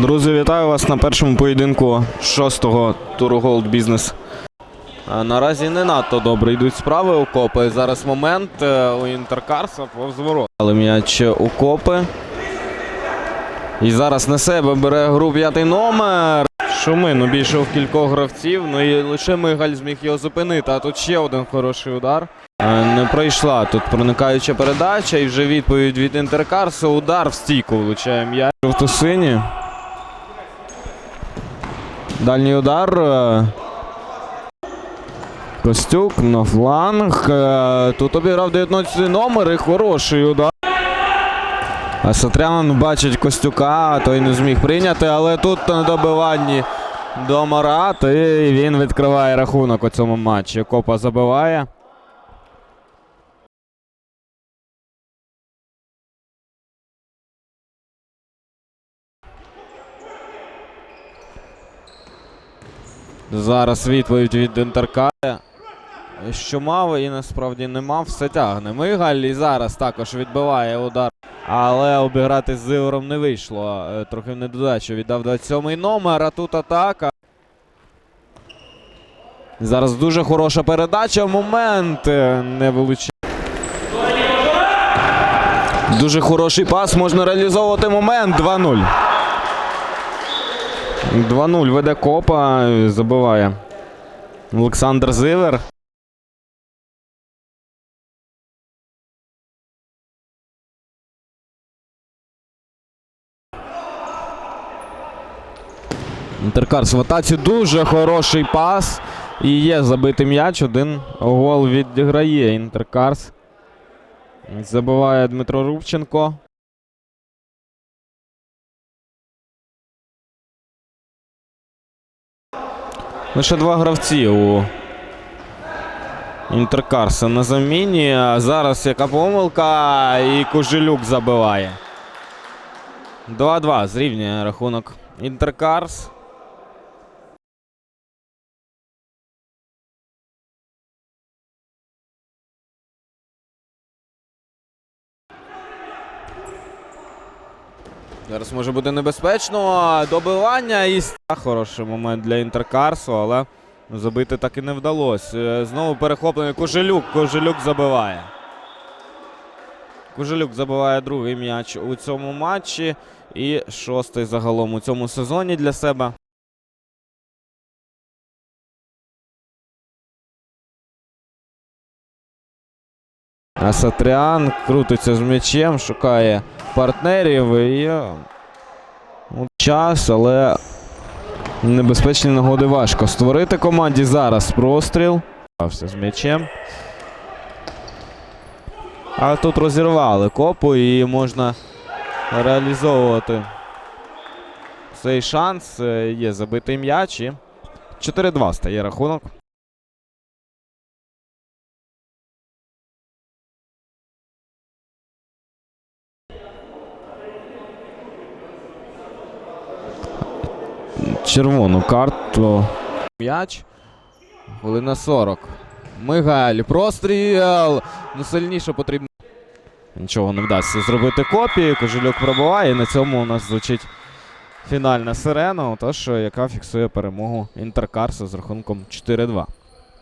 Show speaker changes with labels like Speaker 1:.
Speaker 1: Друзі, вітаю вас на першому поєдинку шостого туру Gold Business. Наразі не надто добре йдуть справи у копи. Зараз момент е, у Інтеркарса повз ворот. Але м'яч у копи. І зараз на себе бере гру п'ятий номер. Шумин обійшов кількох гравців, ну і лише Мигаль зміг його зупинити. А тут ще один хороший удар. Е, Не пройшла тут проникаюча передача і вже відповідь від Інтеркарсу. Удар в стійку влучає м'яч. Жовто-сині. Дальній удар. е, Костюк на фланг. Е, Тут обіграв 19 номер і хороший удар. А Сатрян бачить Костюка, той не зміг прийняти, але тут на добиванні до Марат, і він відкриває рахунок у цьому матчі. Копа забиває. Зараз відповідь від Інтеркая. Що мав і насправді не мав, все тягне. Мигаль і зараз також відбиває удар. Але обіграти з Ігорем не вийшло. Е, Трохи недодачу віддав 27-й номер, а тут атака. Зараз дуже хороша передача. Момент е, не вилучає. Дуже хороший пас. Можна реалізовувати момент. 2-0. 2-0 веде копа. Забиває. Олександр Зивер. Інтеркарс в атаці дуже хороший пас. І є забитий м'яч. Один гол відіграє Інтеркарс. Забиває Дмитро Рубченко. Лише два гравці у Інтеркарса на заміні. А зараз яка помилка, і Кожелюк забиває. 2-2 зрівнює рахунок Інтеркарс. Зараз може бути небезпечно. Добивання і хороший момент для Інтеркарсу, але забити так і не вдалося. Е, Знову перехоплений Кожелюк. Кожелюк забиває. Кожелюк забиває другий м'яч у цьому матчі. І шостий загалом у цьому сезоні для себе. Асатріан крутиться з м'ячем, шукає партнерів і е, ну, час, але небезпечні нагоди важко створити команді зараз простріл. З м'ячем. А тут розірвали копу і можна реалізовувати цей шанс. Е, Є забитий м'яч і 4-2 стає рахунок. Червону карту. М'яч. Хвилина 40. Мигаль. Простріл. Ну сильніше потрібно. Нічого не вдасться зробити копії. Кожелюк пробиває. І на цьому у нас звучить фінальна сирена. Отож, яка фіксує перемогу Інтеркарса з рахунком 4-2.